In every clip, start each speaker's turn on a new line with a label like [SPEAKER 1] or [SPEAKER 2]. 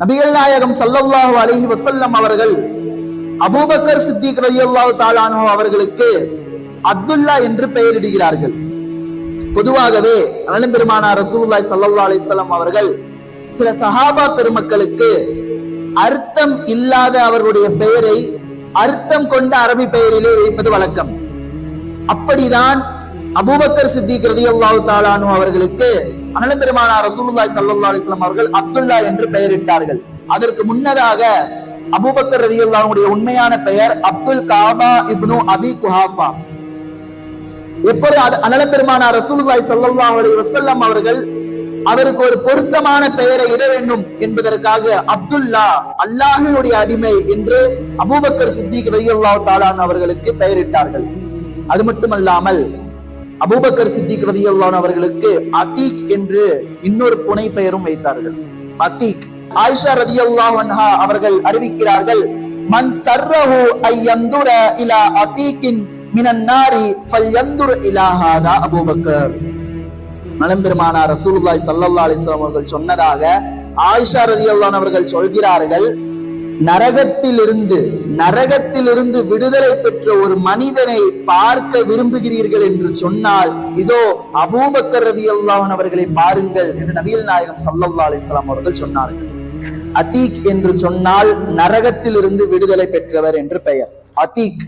[SPEAKER 1] நபிகள் நாயகம் சல்லல்லாஹு அலைஹி வசல்லம் அவர்கள் அபூபக்கர் சித்திக் ரலியல்லாஹு தாலானோ அவர்களுக்கு அப்துல்லா என்று பெயரிடுகிறார்கள். பொதுவாகவே அண்ணன் பெருமானார் ரசூல்லாய் ஸல்லல்லாஹு அலிசல்லாம் அவர்கள் சில சஹாபா பெருமக்களுக்கு அர்த்தம் இல்லாத அவர்களுடைய பெயரை அர்த்தம் கொண்ட அரபி பெயரிலே வைப்பது வழக்கம். அப்படிதான் அபூபக்கர் சித்திக் ரலியல்லாஹு தாலானு அவர்களுக்கு அனல பெருமானார் ரசூலுல்லாய் சல்லா அலிஸ்லாம் அவர்கள் அப்துல்லா என்று பெயரிட்டார்கள். அதற்கு முன்னதாக அபூபக்கர் ரதி அல்லாவுடைய உண்மையான பெயர் அப்துல் காபா இப்னு அபி குஹாஃபா. எப்பொழுது அது அண்ணன் பெருமானார் ரசூலுல்லாய் சல்லா அலி வசல்லம் அவர்கள் அவருக்கு ஒரு பொருத்தமான பெயரை இட வேண்டும் என்பதற்காக அப்துல்லா அல்லாஹினுடைய அடிமை என்று அபூபக்கர் சித்திக் ரலியல்லாஹு தாலான் அவர்களுக்கு பெயரிட்டார்கள். அது மட்டுமல்லாமல் அபூபக்கர் சித்திக் ரதியுல்லான் அவர்களுக்கு அதீக் என்று இன்னொரு புனை பெயரும் வைத்தார்கள். அதீக் ஆயிஷா ரலியல்லாஹு அன்ஹா அவர்கள் அறிவிக்கிறார்கள் மன் சர்ரஹு ஐயந்துர இலா அதீக்கின் மினன்னாரி ஃபல்யந்துர் இலா ஹாதா அபூபக்கர். நலம்பெருமானார் ரசூலுல்லாஹி ஸல்லல்லாஹு அலைஹி வஸல்லம் அவர்கள் சொன்னதாக ஆயிஷா ரதியுல்லான் அவர்கள் சொல்கிறார்கள் நரகத்திலிருந்து நரகத்திலிருந்து விடுதலை பெற்ற ஒரு மனிதனை பார்க்க விரும்புகிறீர்கள் என்று சொன்னால் இதோ அபூபக்கர் அல்லாஹன் அவர்களை பாருங்கள் என்று நபிகள் நாயகம் ஸல்லல்லாஹு அலிஸ்லாம் அவர்கள் சொன்னார்கள். அதீக் என்று சொன்னால் நரகத்திலிருந்து விடுதலை பெற்றவர் என்று பெயர். அதீக்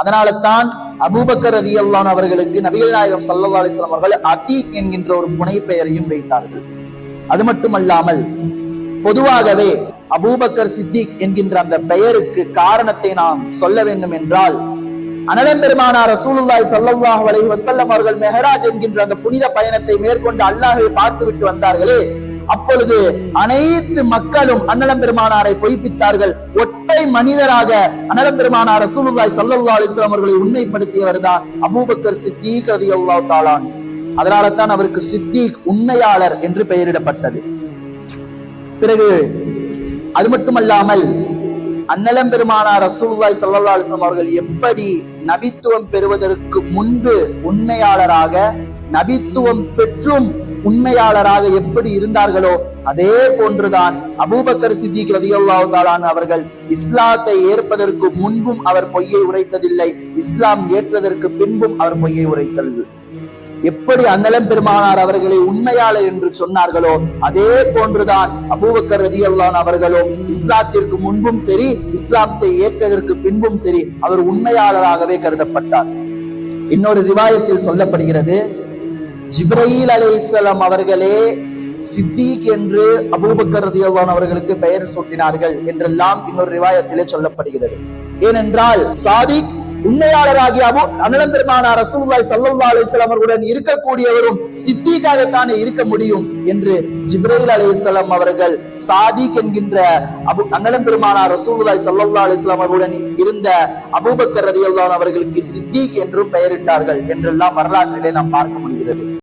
[SPEAKER 1] அதனால தான் அபூபக்கர் ரதியல்லான் அவர்களுக்கு நபிகள் நாயகம் சல்லா அலிஸ்லாம் அவர்கள் அத்தீக் என்கின்ற ஒரு புனை பெயரையும் வைத்தார்கள். அது மட்டுமல்லாமல் பொதுவாகவே அபூபக்கர் சித்திக் என்கின்ற அந்த பெயருக்கு காரணத்தை நாம் சொல்ல வேண்டும் என்றால் அனலம் பெருமானார் ரசூலுல்லாஹி ஸல்லல்லாஹு அலைஹி அவர்கள் மெஹராஜ் என்கின்ற அந்த புனித பயணத்தை மேற்கொண்டு அல்லாஹை பார்த்து விட்டு வந்தார்களே அப்பொழுது அனைத்து மக்களும் அன்னலம் பெருமானாரை பொய்ப்பித்தார்கள். ஒற்றை மனிதராக அன்னலம் பெருமானார் ரசூலுல்லாஹி ஸல்லல்லாஹு அலைஹி அவர்களை உண்மைப்படுத்தியவர் தான் அபூபக்கர் சித்திக் அல்லா தாலான் அதனால தான் அவருக்கு சித்திக் உண்மையாளர் என்று பெயரிடப்பட்டது. பிறகு அது மட்டுமல்லாமல் அன்னலம் பெருமானார் ரசூல்லாய் சல்லா அலிஸ்லாம் அவர்கள் எப்படி நபித்துவம் பெறுவதற்கு முன்பு உண்மையாளராக நபித்துவம் பெற்றும் உண்மையாளராக எப்படி இருந்தார்களோ அதே போன்றுதான் அபூபக்கர் சித்திக் ரதியுல்லாவுதாலான் அவர்கள் இஸ்லாத்தை ஏற்பதற்கு முன்பும் அவர் பொய்யை உரைத்ததில்லை இஸ்லாம் ஏற்றதற்கு பின்பும் அவர் பொய்யை உரைத்தல். எப்படி அன்னலம் பெருமானார் அவர்களை உண்மையாளர் என்று சொன்னார்களோ அதே போன்றுதான் அபூபக்கர் ரதி அவர்களும் இஸ்லாத்திற்கு முன்பும் சரி இஸ்லாத்தை ஏற்றதற்கு பின்பும் சரி அவர் உண்மையாளராகவே கருதப்பட்டார். இன்னொரு ரிவாயத்தில் சொல்லப்படுகிறது ஜிப்ரயில் அலி இஸ்லாம் அவர்களே சித்திக் என்று அபூபக்கர் ரதியல்லான் அவர்களுக்கு பெயர் சூட்டினார்கள் என்றெல்லாம் இன்னொரு ரிவாயத்திலே சொல்லப்படுகிறது. ஏனென்றால் சாதிக் உண்மையாளராகிய அபு அண்ணன் பெருமான ரசூல்லாய் ஸல்லல்லாஹு அலிஸ்லாம் அவர்களுடன் இருக்கக்கூடியவரும் சித்திக்காகத்தானே இருக்க முடியும் என்று ஜிப்ரேல் அலிஸ்லாம் அவர்கள் சாதிக் என்கின்ற அபு அண்ணன் பெருமானார் ரசூல்லாய் ஸல்லல்லாஹு அலிஸ்லாம் அவர்களுடன் இருந்த அபூபக்கர் ரதியுல்லான் அவர்களுக்கு சித்திக் என்றும் பெயரிட்டார்கள் என்றெல்லாம் வரலாற்றிலே நாம் பார்க்க முடிகிறது.